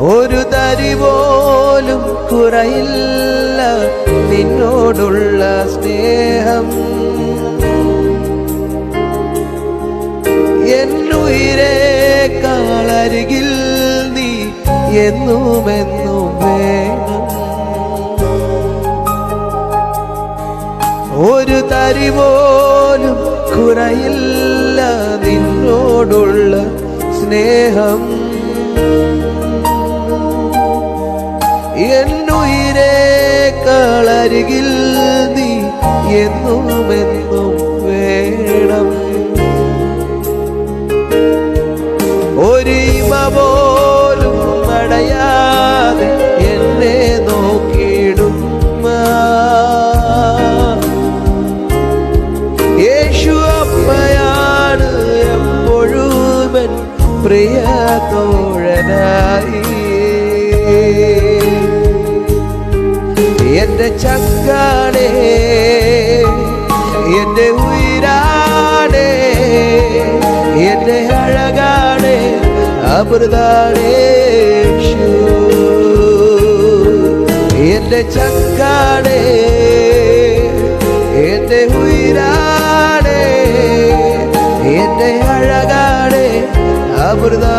ഒരു തരി പോലും കുറയില്ല നിന്നോടുള്ള സ്നേഹം. എന്നുയിരേക്കാളരികിൽ നീ എന്നുമെന്നും വേണം. ഒരു തരി പോലും കുറയില്ല നിന്നോടുള്ള സ്നേഹം. എന്നുയിരേക്കാളരികിൽ നീ എന്നുമെന്നും വേണം. ഒരിമ പോലും അടയാതെ എന്നെ നോക്കിയിടും യേശു അമ്മയാണ് എപ്പോഴും പ്രിയ തോഴനായി. എന്റെ ചങ്കാണേ എന്റെ ഉയരാടേ എന്റെ അഴകാടേ അമൃതാടേ എന്റെ എന്റെ എന്റെ എന്റെ എന്റെ എന്റെ അമൃതാ